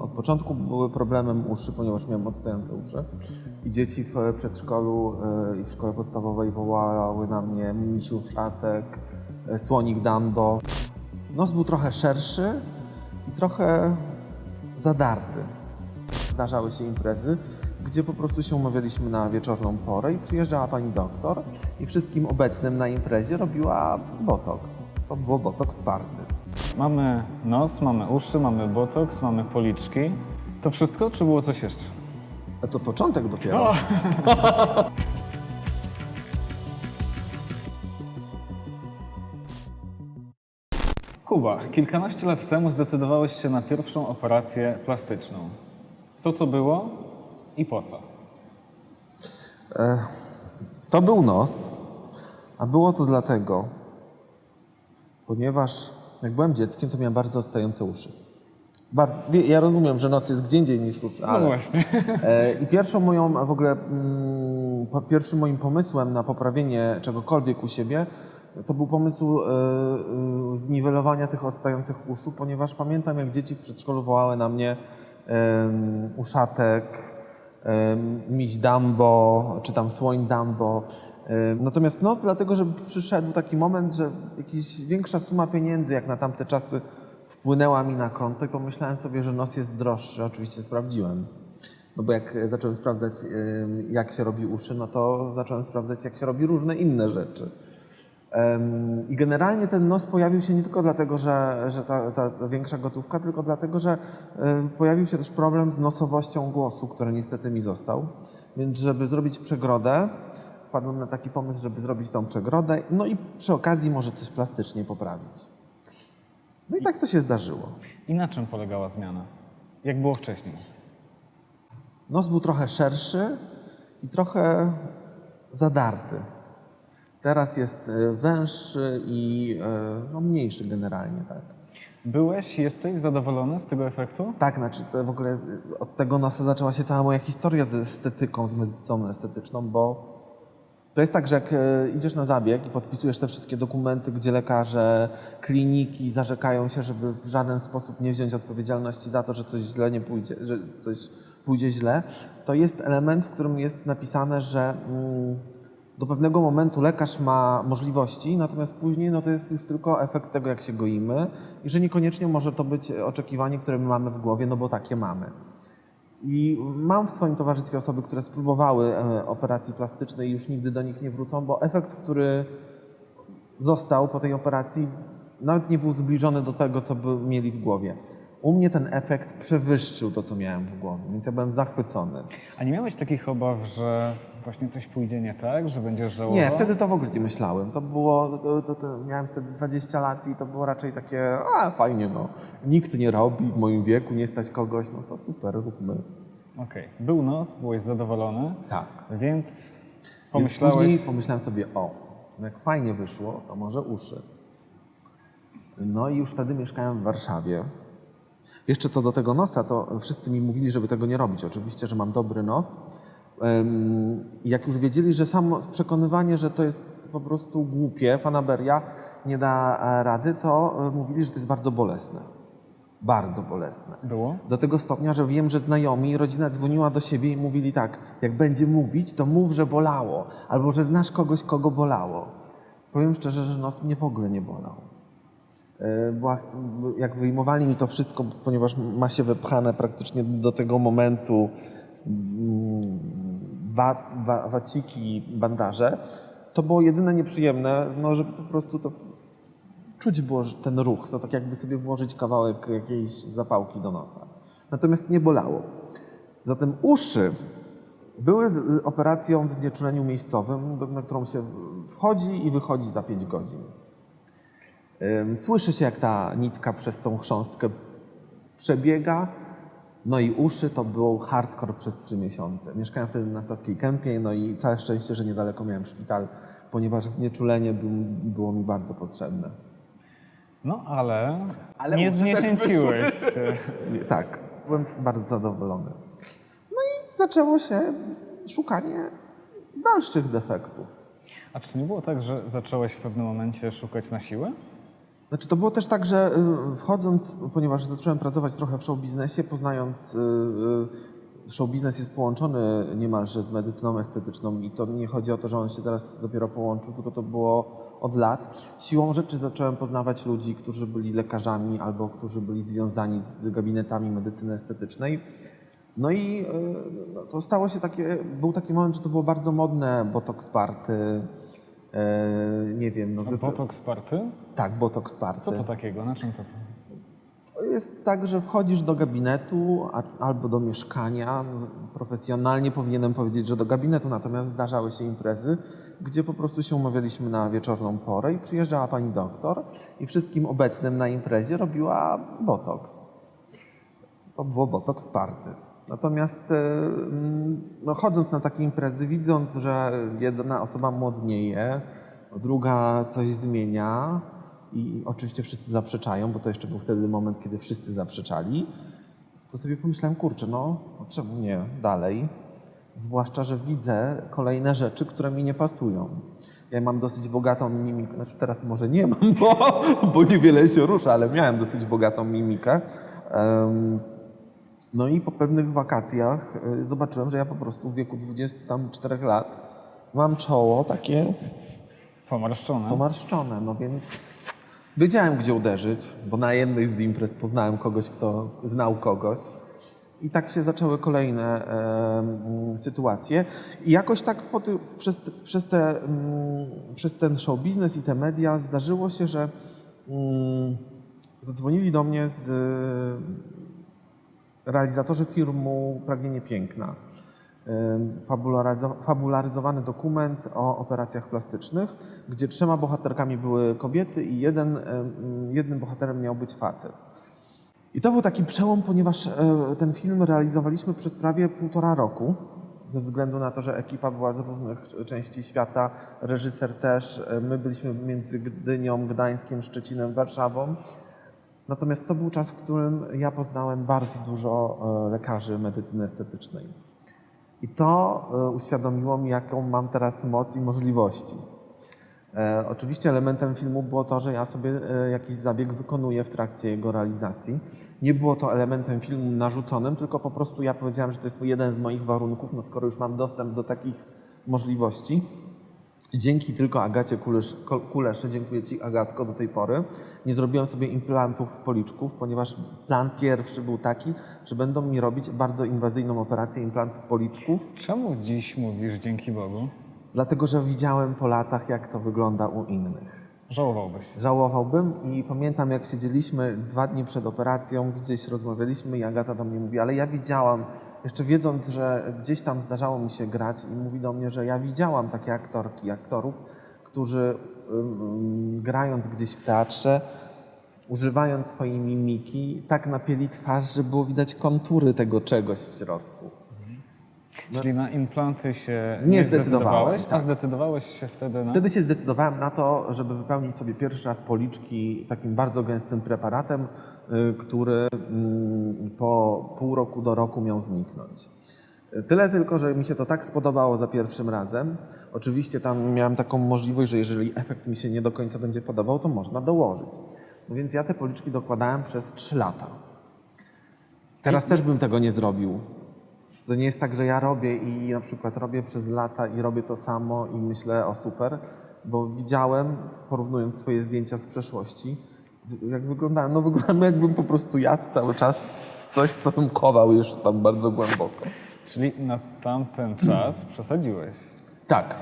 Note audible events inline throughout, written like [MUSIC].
Od początku były problemem uszy, ponieważ miałem odstające uszy i dzieci w przedszkolu y, i w szkole podstawowej wołały na mnie misiu szatek, y, słonik Dumbo. Nos był trochę szerszy i trochę zadarty. Zdarzały się imprezy, gdzie po prostu się umawialiśmy na wieczorną porę i przyjeżdżała pani doktor i wszystkim obecnym na imprezie robiła botoks. To było botoks party. Mamy nos, mamy uszy, mamy botoks, mamy policzki. To wszystko, czy było coś jeszcze? A to początek dopiero. [LAUGHS] Kuba, kilkanaście lat temu zdecydowałeś się na pierwszą operację plastyczną. Co to było i po co? To był nos, a było to dlatego, ponieważ jak byłem dzieckiem, to miałem bardzo odstające uszy. Bardzo, ja rozumiem, że nos jest gdzie indziej niż uszy, ale... No właśnie. E, I pierwszą moją, w ogóle mm, po, pierwszym moim pomysłem na poprawienie czegokolwiek u siebie, to był pomysł e, e, zniwelowania tych odstających uszu, ponieważ pamiętam, jak dzieci w przedszkolu wołały na mnie em, uszatek, miś Dumbo, czy tam słoń Dumbo. Natomiast nos, dlatego, że przyszedł taki moment, że jakaś większa suma pieniędzy, jak na tamte czasy, wpłynęła mi na konto i pomyślałem sobie, że nos jest droższy. Oczywiście sprawdziłem. No bo jak e, zacząłem sprawdzać, jak się robi uszy, no to zacząłem sprawdzać, jak się robi różne inne rzeczy. I generalnie ten nos pojawił się nie tylko dlatego, że, że ta, ta, większa gotówka, tylko dlatego, że pojawił się też problem z nosowością głosu, który niestety mi został. Więc żeby zrobić przegrodę, wpadłem na taki pomysł, żeby zrobić tą przegrodę, no i przy okazji może coś plastycznie poprawić. No i tak to się zdarzyło. I na czym polegała zmiana? Jak było wcześniej? Nos był trochę szerszy i trochę zadarty. Teraz jest e, węższy i e, no, mniejszy generalnie, tak. Byłeś, jesteś zadowolony z tego efektu? Tak, znaczy w ogóle e, od tego nosa zaczęła się cała moja historia z estetyką, z medycyną estetyczną, bo to jest tak, że jak e, idziesz na zabieg i podpisujesz te wszystkie dokumenty, gdzie lekarze, kliniki zarzekają się, żeby w żaden sposób nie wziąć odpowiedzialności za to, że coś źle nie pójdzie, że coś pójdzie źle, to jest element, w którym jest napisane, że mm, do pewnego momentu lekarz ma możliwości, natomiast później no, to jest już tylko efekt tego, jak się goimy i że niekoniecznie może to być oczekiwanie, które my mamy w głowie, no bo takie mamy. I mam w swoim towarzystwie osoby, które spróbowały e, operacji plastycznej i już nigdy do nich nie wrócą, bo efekt, który został po tej operacji, nawet nie był zbliżony do tego, co by mieli w głowie. U mnie ten efekt przewyższył to, co miałem w głowie, więc ja byłem zachwycony. A nie miałeś takich obaw, że właśnie coś pójdzie nie tak, że będziesz żałował? Nie, wtedy to w ogóle nie myślałem. To było, to, to, to, miałem wtedy 20 lat i to było raczej takie, a fajnie no, nikt nie robi w moim wieku, nie stać kogoś, no to super, róbmy. Okej. Był nos, byłeś zadowolony, Tak. więc Więc pomyślałeś... później pomyślałem sobie, o, jak fajnie wyszło, to może uszy. No i już wtedy mieszkałem w Warszawie. Jeszcze co do tego nosa, to wszyscy mi mówili, żeby tego nie robić. Oczywiście, że mam dobry nos. Jak już wiedzieli, że samo przekonywanie, że to jest po prostu głupie, fanaberia, nie da e, rady, to e, mówili, że to jest bardzo bolesne. Bardzo bolesne. Było? Do tego stopnia, że wiem, że znajomi rodzina dzwoniła do siebie i mówili tak, jak będzie mówić, to mów, że bolało, albo że znasz kogoś, kogo bolało. Powiem szczerze, że nos mnie w ogóle nie bolał. E, Była, jak wyjmowali mi to wszystko, ponieważ ma się wypchane praktycznie do tego momentu mm, wa, wa, waciki, bandaże, to było jedyne nieprzyjemne, no, że po prostu to czuć było ten ruch, to tak jakby sobie włożyć kawałek jakiejś zapałki do nosa. Natomiast nie bolało. Zatem uszy były operacją w znieczuleniu miejscowym, na którą się wchodzi i wychodzi za 5 godzin. Słyszy się, jak ta nitka przez tą chrząstkę przebiega. No i uszy to był hardcore przez trzy miesiące. Mieszkałem wtedy na Stackiej Kępie, no i całe szczęście, że niedaleko miałem szpital, ponieważ znieczulenie był- było mi bardzo potrzebne. No ale, Ale nie zniechęciłeś się. [LAUGHS] Tak, byłem bardzo zadowolony. No i zaczęło się szukanie dalszych defektów. A czy nie było tak, że zacząłeś w pewnym momencie szukać na siłę? Znaczy to było też tak, że y, wchodząc, ponieważ zacząłem pracować trochę w show biznesie, poznając y, y, show biznes jest połączony niemalże z medycyną estetyczną i to nie chodzi o to, że on się teraz dopiero połączył, tylko to było od lat. Siłą rzeczy zacząłem poznawać ludzi, którzy byli lekarzami albo którzy byli związani z gabinetami medycyny estetycznej. No i no, to stało się takie, był taki moment, że to było bardzo modne, botox party, nie wiem, no wype- Botox party? tak, botox party. Co to takiego? Na czym to? To jest tak, że wchodzisz do gabinetu a, albo do mieszkania. Profesjonalnie powinienem powiedzieć, że do gabinetu, natomiast zdarzały się imprezy, gdzie po prostu się umawialiśmy na wieczorną porę i przyjeżdżała pani doktor i wszystkim obecnym na imprezie robiła botoks. To było botoks party. Natomiast e, mm, no, chodząc na takie imprezy, widząc, że jedna osoba młodnieje, druga coś zmienia i oczywiście wszyscy zaprzeczają, bo to jeszcze był wtedy moment, kiedy wszyscy zaprzeczali, to sobie pomyślałem, kurczę, no no czemu nie dalej? Zwłaszcza, że widzę kolejne rzeczy, które mi nie pasują. Ja mam dosyć bogatą mimikę, znaczy teraz może nie mam, bo, bo niewiele się rusza, ale miałem dosyć bogatą mimikę. Em, no i po pewnych wakacjach y, zobaczyłem, że ja po prostu w wieku 24 lat mam czoło takie Pomarszczone. pomarszczone, no więc wiedziałem, gdzie uderzyć, bo na jednej z imprez poznałem kogoś, kto znał kogoś. I tak się zaczęły kolejne e, sytuacje. I jakoś tak ty, przez, te- przez, te, mm, przez ten show biznes i te media zdarzyło się, że mm, zadzwonili do mnie z realizatorzy filmu Pragnienie Piękna. Fabularyzowany dokument o operacjach plastycznych, gdzie trzema bohaterkami były kobiety i jeden, ym, jednym bohaterem miał być facet. I to był taki przełom, ponieważ e, ten film realizowaliśmy przez prawie półtora roku, ze względu na to, że ekipa była z różnych części świata, reżyser też, e, my byliśmy między Gdynią, Gdańskiem, Szczecinem, Warszawą. Natomiast to był czas, w którym ja poznałem bardzo dużo e, lekarzy medycyny estetycznej. I to e, uświadomiło mi, jaką mam teraz moc i możliwości. E, oczywiście elementem filmu było to, że ja sobie jakiś zabieg wykonuję w trakcie jego realizacji. Nie było to elementem filmu narzuconym, tylko po prostu ja powiedziałem, że to jest jeden z moich warunków, no skoro już mam dostęp do takich możliwości. Dzięki tylko Agacie Kulesz, Kuleszy, dziękuję Ci Agatko do tej pory, nie zrobiłem sobie implantów policzków, ponieważ plan pierwszy był taki, że będą mi robić bardzo inwazyjną operację implantu policzków, Czemu dziś mówisz dzięki Bogu? dlatego że widziałem po latach, jak to wygląda u innych. Żałowałbyś. Żałowałbym i pamiętam, jak siedzieliśmy dwa dni przed operacją, gdzieś rozmawialiśmy i Agata do mnie mówi, ale ja widziałam, jeszcze wiedząc, że gdzieś tam zdarzało mi się grać i mówi do mnie, że ja widziałam takie aktorki, aktorów, którzy ym, grając gdzieś w teatrze, używając swojej mimiki, tak napieli twarz, że było widać kontury tego czegoś w środku. Czyli na implanty się Nie nie, zdecydowałeś, a tak. zdecydowałeś się wtedy na... Wtedy się zdecydowałem na to, żeby wypełnić sobie pierwszy raz policzki takim bardzo gęstym preparatem, y, który mm, po pół roku do roku miał zniknąć. Tyle tylko, że mi się to tak spodobało za pierwszym razem. Oczywiście tam miałem taką możliwość, że jeżeli efekt mi się nie do końca będzie podobał, to można dołożyć. No więc ja te policzki dokładałem przez 3 lata. Teraz też bym tego nie zrobił. To nie jest tak, że ja robię i na przykład robię przez lata i robię to samo i myślę o super, bo widziałem, porównując swoje zdjęcia z przeszłości, jak wyglądałem. No wyglądałem jakbym po prostu jadł cały czas coś, co bym chował jeszcze tam bardzo głęboko. Czyli na tamten czas przesadziłeś. Tak,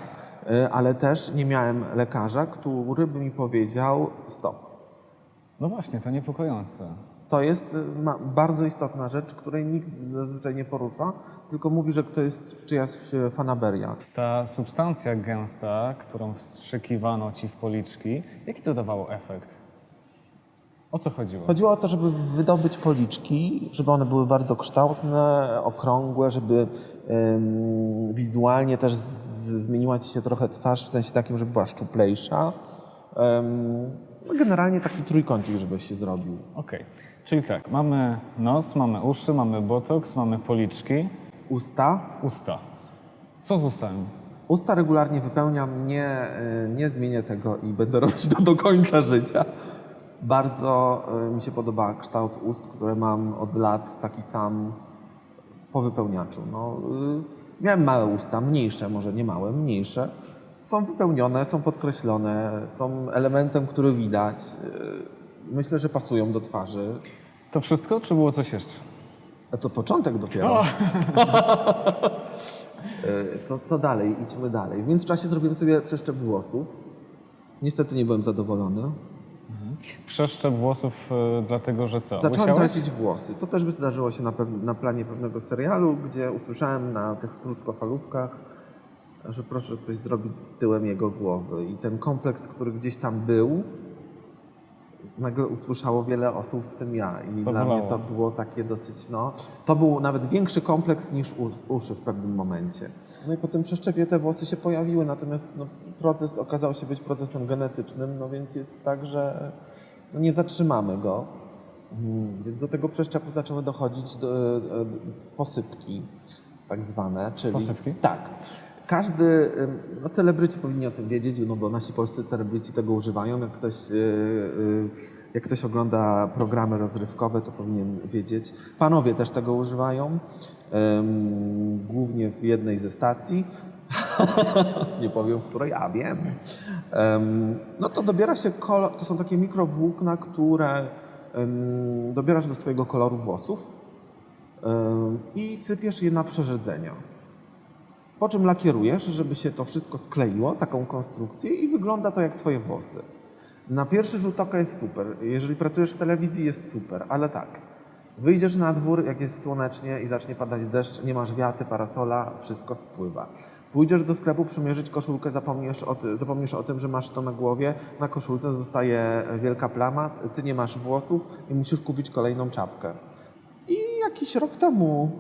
y, ale też nie miałem lekarza, który by mi powiedział stop. No właśnie, to niepokojące. To jest y, bardzo istotna rzecz, której nikt zazwyczaj nie porusza, tylko mówi, że to jest czyjaś y, fanaberia. Ta substancja gęsta, którą wstrzykiwano ci w policzki, jaki to dawało efekt? O co chodziło? Chodziło o to, żeby wydobyć policzki, żeby one były bardzo kształtne, okrągłe, żeby ym, wizualnie też zmieniła ci się trochę twarz, w sensie takim, żeby była szczuplejsza. No generalnie taki trójkącik, żeby się zrobił. Okej, czyli tak, mamy nos, mamy uszy, mamy botoks, mamy policzki, Usta. usta. Co z ustami? Usta regularnie wypełniam, nie, y, nie zmienię tego i będę [LAUGHS] robić to do końca życia. Bardzo y, mi się podoba kształt ust, które mam od lat taki sam po wypełniaczu. No, y, miałem małe usta, mniejsze, może nie małe, mniejsze. Są wypełnione, są podkreślone, są elementem, który widać. Y, myślę, że pasują do twarzy. To wszystko, czy było coś jeszcze? A to początek dopiero. [LAUGHS] Y, Co, co dalej? Idźmy dalej. W międzyczasie zrobiłem sobie przeszczep włosów. Niestety nie byłem zadowolony. Przeszczep włosów y, dlatego, że co? Zacząłem Łysiałeś? tracić włosy. To też by zdarzyło się na, na planie pewnego serialu, gdzie usłyszałem na tych krótkofalówkach, że proszę coś zrobić z tyłem jego głowy. I ten kompleks, który gdzieś tam był, nagle usłyszało wiele osób, w tym ja. I dla mnie to było takie dosyć, no... To był nawet większy kompleks niż us- uszy w pewnym momencie. No i po tym przeszczepie te włosy się pojawiły, natomiast no, proces okazał się być procesem genetycznym, no więc jest tak, że no, nie zatrzymamy go. Mm, Więc do tego przeszczepu zaczęły dochodzić do, e, posypki, tak zwane, czyli... Posypki? Tak. Każdy, no celebryci powinni o tym wiedzieć, no bo nasi polscy celebryci tego używają. Jak ktoś, yy, yy, jak ktoś ogląda programy rozrywkowe, to powinien wiedzieć. Panowie też tego używają, głównie w jednej ze stacji. [LAUGHS] Nie powiem, której, a wiem. No to dobiera się kolor, to są takie mikrowłókna, które dobierasz do swojego koloru włosów i sypiesz je na przerzedzenia. Po czym lakierujesz, żeby się to wszystko skleiło, taką konstrukcję i wygląda to jak twoje włosy. Na pierwszy rzut oka jest super. Jeżeli pracujesz w telewizji jest super, ale tak. Wyjdziesz na dwór, jak jest słonecznie i zacznie padać deszcz, nie masz wiaty, parasola, wszystko spływa. Pójdziesz do sklepu przymierzyć koszulkę, zapomniesz o, zapomnisz o tym, że masz to na głowie, na koszulce zostaje wielka plama, ty nie masz włosów i musisz kupić kolejną czapkę. I jakiś rok temu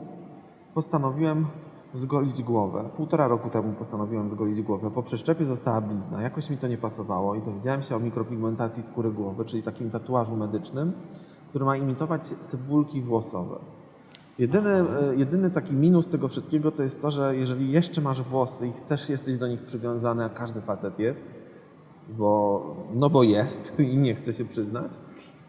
postanowiłem zgolić głowę. Półtora roku temu postanowiłem zgolić głowę. Po przeszczepie została blizna. Jakoś mi to nie pasowało i dowiedziałem się o mikropigmentacji skóry głowy, czyli takim tatuażu medycznym, który ma imitować cebulki włosowe. Jedyny, e, jedyny taki minus tego wszystkiego to jest to, że jeżeli jeszcze masz włosy i chcesz, jesteś do nich przywiązany, a każdy facet jest, bo, no bo jest [LAUGHS] i nie chce się przyznać,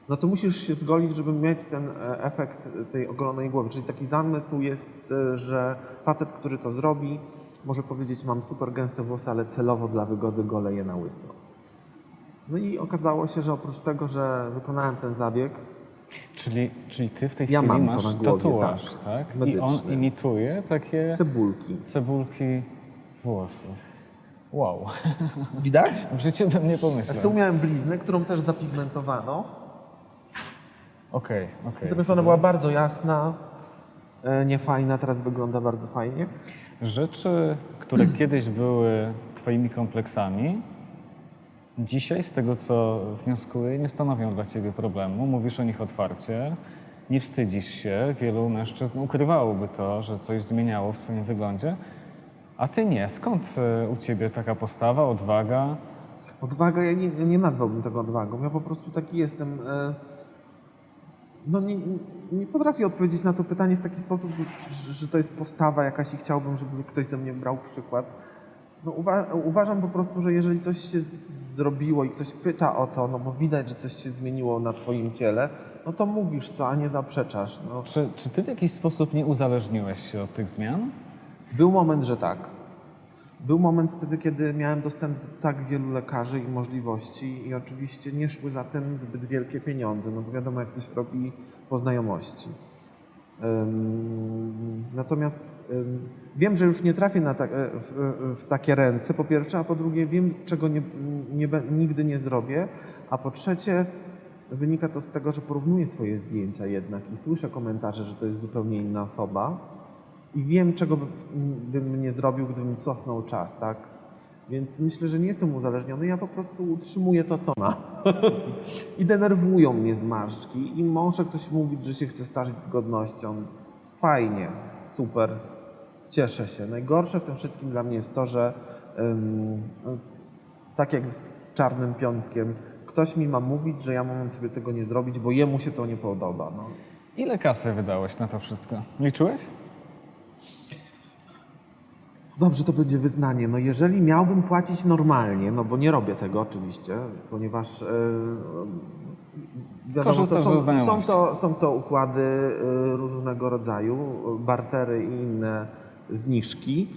no to musisz się zgolić, żeby mieć ten e, efekt tej ogolonej głowy. Czyli taki zamysł jest, e, że facet, który to zrobi, może powiedzieć, mam super gęste włosy, ale celowo dla wygody golę je na łyso. No i okazało się, że oprócz tego, że wykonałem ten zabieg, Czyli, czyli ty w tej Ja chwili mam to masz na głowie, tatuaż, tak. tak? I on Medyczny. imituje takie cebulki. cebulki włosów. Wow. Widać? W życiu bym nie pomyślał. Tu miałem bliznę, którą też zapigmentowano. Okej, okej. Natomiast ona była bardzo jasna, e, niefajna, teraz wygląda bardzo fajnie. Rzeczy, które [CLEARS THROAT] kiedyś były twoimi kompleksami, dzisiaj z tego co wnioskuję, nie stanowią dla ciebie problemu. Mówisz o nich otwarcie, nie wstydzisz się. Wielu mężczyzn ukrywałoby to, że coś zmieniało w swoim wyglądzie, a ty nie. Skąd e, u ciebie taka postawa, odwaga? Odwaga, ja nie, nie nazwałbym tego odwagą. Ja po prostu taki jestem. E, no nie, nie potrafię odpowiedzieć na to pytanie w taki sposób, że, to jest postawa jakaś i chciałbym, żeby ktoś ze mnie brał przykład. No uwa uważam po prostu, że jeżeli coś się zrobiło i ktoś pyta o to, no bo widać, że coś się zmieniło na twoim ciele, no to mówisz co, a nie zaprzeczasz. No. Czy, czy ty w jakiś sposób nie uzależniłeś się od tych zmian? Był moment, że tak. Był moment wtedy, kiedy miałem dostęp do tak wielu lekarzy i możliwości i oczywiście nie szły za tym zbyt wielkie pieniądze, no bo wiadomo jak to się robi po znajomości. Natomiast wiem, że już nie trafię na ta, e, w, e, w takie ręce, po pierwsze, a po drugie wiem, czego nie, nie, nigdy nie zrobię, a po trzecie wynika to z tego, że porównuję swoje zdjęcia jednak i słyszę komentarze, że to jest zupełnie inna osoba i wiem, czego by- bym nie zrobił, gdybym cofnął czas, tak? Więc myślę, że nie jestem uzależniony, ja po prostu utrzymuję to, co ma. [LAUGHS] I denerwują mnie zmarszczki i może ktoś mówić, że się chce starzyć z godnością. Fajnie, super, cieszę się. Najgorsze w tym wszystkim dla mnie jest to, że tak jak z Czarnym Piątkiem, ktoś mi ma mówić, że ja mam sobie tego nie zrobić, bo jemu się to nie podoba. No. Ile kasy wydałeś na to wszystko? Liczyłeś? Dobrze, to będzie wyznanie. No jeżeli miałbym płacić normalnie, no bo nie robię tego oczywiście, ponieważ e, wiadomo, Korzystasz to są, są, to, są to układy e, różnego rodzaju, bartery i inne zniżki,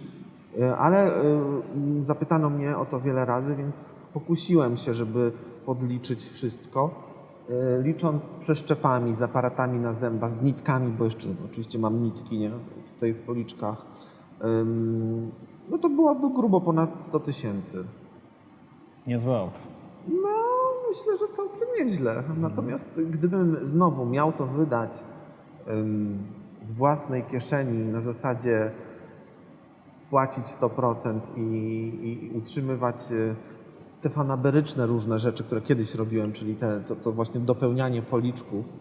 e, ale m, zapytano mnie o to wiele razy, więc pokusiłem się, żeby podliczyć wszystko. Licząc z przeszczepami, z aparatami na zęba, z nitkami, bo jeszcze oczywiście mam nitki nie? tutaj w policzkach, no to byłaby grubo ponad 100 tysięcy. Niezły aut. No, myślę, że całkiem nieźle. Natomiast gdybym znowu miał to wydać z własnej kieszeni na zasadzie płacić 100% i, i utrzymywać y, te fanaberyczne różne rzeczy, które kiedyś robiłem, czyli te, to, to właśnie dopełnianie policzków,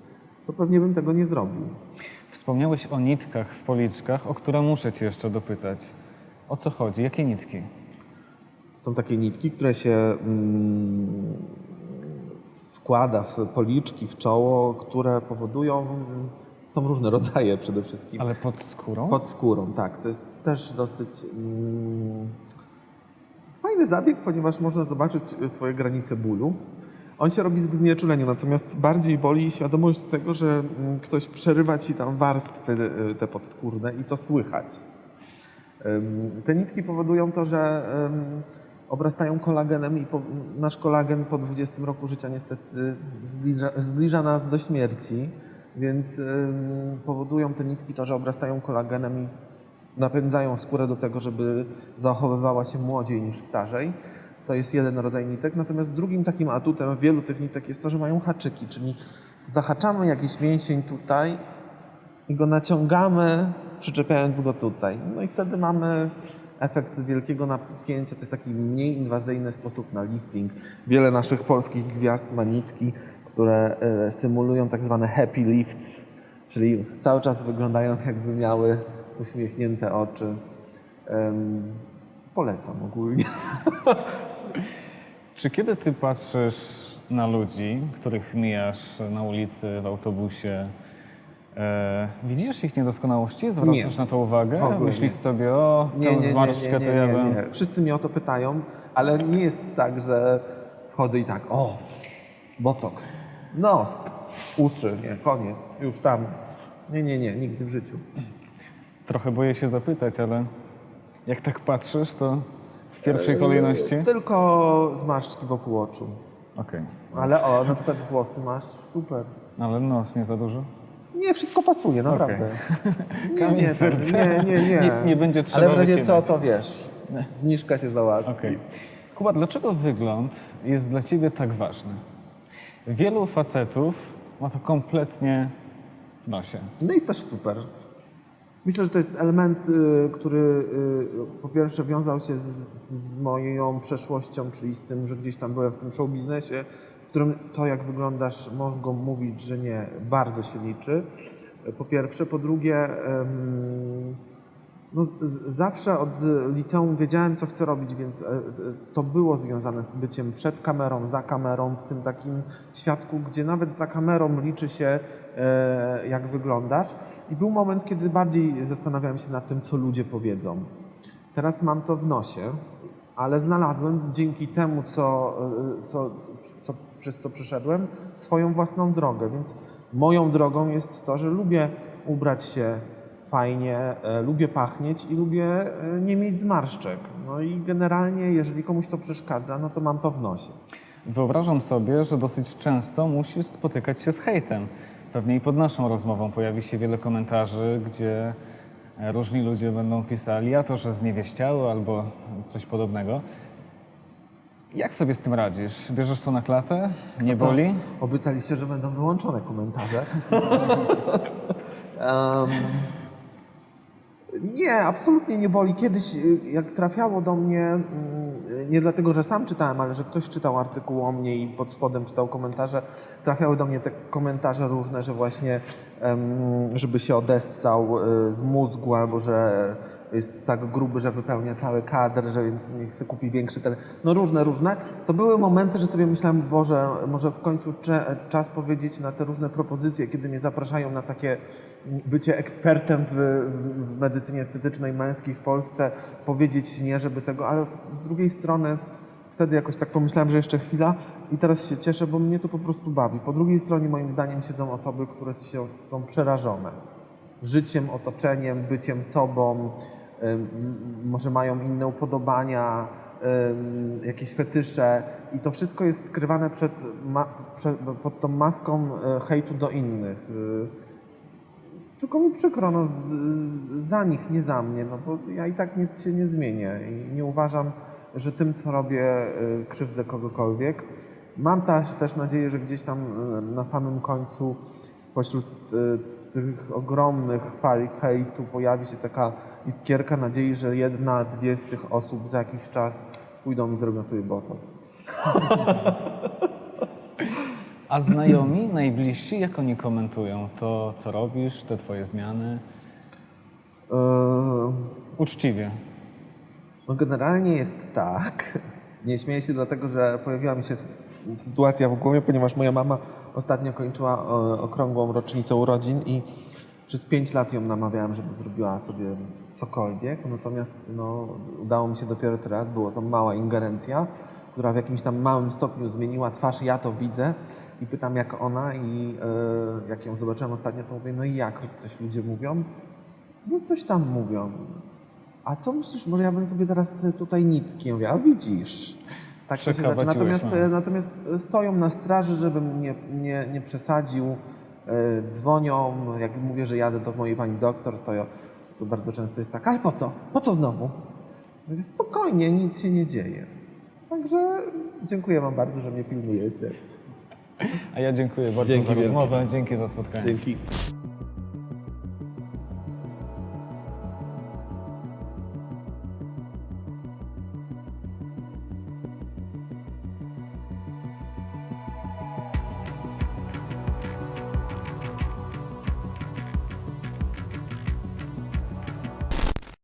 to pewnie bym tego nie zrobił. Wspomniałeś o nitkach w policzkach, o które muszę cię jeszcze dopytać. O co chodzi? Jakie nitki? Są takie nitki, które się mm, wkłada w policzki, w czoło, które powodują, mm, są różne rodzaje przede wszystkim. Ale pod skórą? Pod skórą, tak. To jest też dosyć mm, fajny zabieg, ponieważ można zobaczyć swoje granice bólu. On się robi w znieczuleniu, natomiast bardziej boli świadomość tego, że mm, ktoś przerywa ci tam warstwy y, te podskórne i to słychać. Te nitki powodują to, że obrastają kolagenem i nasz kolagen po 20 roku życia niestety zbliża, zbliża nas do śmierci, więc powodują te nitki to, że obrastają kolagenem i napędzają skórę do tego, żeby zachowywała się młodziej niż starzej. To jest jeden rodzaj nitek. Natomiast drugim takim atutem wielu tych nitek jest to, że mają haczyki, czyli zahaczamy jakiś mięsień tutaj i go naciągamy, przyczepiając go tutaj. No i wtedy mamy efekt wielkiego napięcia. To jest taki mniej inwazyjny sposób na lifting. Wiele naszych polskich gwiazd ma nitki, które e, symulują tak zwane happy lifts, czyli cały czas wyglądają jakby miały uśmiechnięte oczy. Em, polecam ogólnie. [LAUGHS] Czy kiedy ty patrzysz na ludzi, których mijasz na ulicy, w autobusie, e, widzisz ich niedoskonałości? Zwracasz Nie. na to uwagę? W ogóle Myślisz nie. sobie, o, tę zmarszczkę to ja bym... nie. Wszyscy mnie o to pytają, ale nie jest tak, że wchodzę i tak, o, botoks, nos, uszy, nie, koniec, już tam. Nie, nie, nie, nigdy w życiu. Trochę boję się zapytać, ale jak tak patrzysz, to w pierwszej kolejności? Yy, Tylko zmarszczki wokół oczu. Okej. Ale o, na przykład włosy masz super. Ale nos nie za dużo? Nie, wszystko pasuje, naprawdę. [LAUGHS] Nie, Kamień nie, z serca. nie, nie, nie. Nie- nie będzie trzeba Ale w razie co, wycinać. to wiesz, zniżka się załatwi. Okej. Kuba, dlaczego wygląd jest dla ciebie tak ważny? Wielu facetów ma to kompletnie w nosie. No i też super. Myślę, że to jest element, y, który y, po pierwsze wiązał się z, z moją przeszłością, czyli z tym, że gdzieś tam byłem w tym show biznesie, w którym to, jak wyglądasz, mogą mówić, że nie, bardzo się liczy. Po pierwsze. Po drugie, no, zawsze od liceum wiedziałem, co chcę robić, więc e, e, to było związane z byciem przed kamerą, za kamerą, w tym takim świadku, gdzie nawet za kamerą liczy się, e, jak wyglądasz. I był moment, kiedy bardziej zastanawiałem się nad tym, co ludzie powiedzą. Teraz mam to w nosie, ale znalazłem dzięki temu, co, co, co, przez co przeszedłem, swoją własną drogę. Więc moją drogą jest to, że lubię ubrać się fajnie, e, lubię pachnieć i lubię e, nie mieć zmarszczek. No i generalnie, jeżeli komuś to przeszkadza, no to mam to w nosie. Wyobrażam sobie, że dosyć często musisz spotykać się z hejtem. Pewnie i pod naszą rozmową pojawi się wiele komentarzy, gdzie e, różni ludzie będą pisali, a to, że zniewieściały albo coś podobnego. Jak sobie z tym radzisz? Bierzesz to na klatę? Nie To boli? Obiecaliście, że będą wyłączone komentarze. [LAUGHS] [LAUGHS] Em, nie, absolutnie nie boli. Kiedyś, y, jak trafiało do mnie, mm, nie dlatego, że sam czytałem, ale że ktoś czytał artykuł o mnie i pod spodem czytał komentarze, trafiały do mnie te komentarze różne, że właśnie, żeby się odessał y, z mózgu, albo że jest tak gruby, że wypełnia cały kadr, że więc niech sobie kupi większy tele. No różne, różne. To były momenty, że sobie myślałem, Boże, może w końcu czas powiedzieć na te różne propozycje, kiedy mnie zapraszają na takie bycie ekspertem w, w, medycynie estetycznej męskiej w Polsce, powiedzieć nie, żeby tego, ale z, z drugiej strony wtedy jakoś tak pomyślałem, że jeszcze chwila i teraz się cieszę, bo mnie to po prostu bawi. Po drugiej stronie moim zdaniem siedzą osoby, które się, są przerażone życiem, otoczeniem, byciem sobą, może mają inne upodobania, jakieś fetysze i to wszystko jest skrywane przed, przed, pod tą maską e, hejtu do innych. Y, Tylko mi przykro, no, za nich, nie za mnie, no bo ja i tak nic się nie zmienię i nie uważam, że tym, co robię, y, krzywdzę kogokolwiek. Mam też nadzieję, że gdzieś tam na samym końcu spośród tych ogromnych fali hejtu pojawi się taka iskierka nadziei, że jedna, dwie z tych osób za jakiś czas pójdą i zrobią sobie botoks. [LAUGHS] A znajomi, najbliżsi, jak oni komentują to, co robisz, te twoje zmiany? Yy, Uczciwie. No generalnie jest tak. Nie śmieję się dlatego, że pojawiła mi się sytuacja w głowie, ponieważ moja mama ostatnio kończyła e, okrągłą rocznicę urodzin i przez pięć lat ją namawiałem, żeby zrobiła sobie cokolwiek. Natomiast no, udało mi się dopiero teraz. Było to mała ingerencja, która w jakimś tam małym stopniu zmieniła twarz. Ja to widzę i pytam jak ona i e, jak ją zobaczyłem ostatnio, to mówię, no i jak coś ludzie mówią? No coś tam mówią. A co myślisz, może ja bym sobie teraz e, tutaj nitki, mówię, a widzisz. Tak to się zaczyna. Natomiast, e, natomiast e, stoją na straży, żebym nie, nie, nie przesadził. E, Dzwonią, jak mówię, że jadę do mojej pani doktor, to, ja, to bardzo często jest tak, ale po co? Po co znowu? Mówię, spokojnie, nic się nie dzieje. Także dziękuję wam bardzo, że mnie pilnujecie. A ja dziękuję bardzo Dzięki za wielkie. rozmowę, dzięki za spotkanie. Dzięki.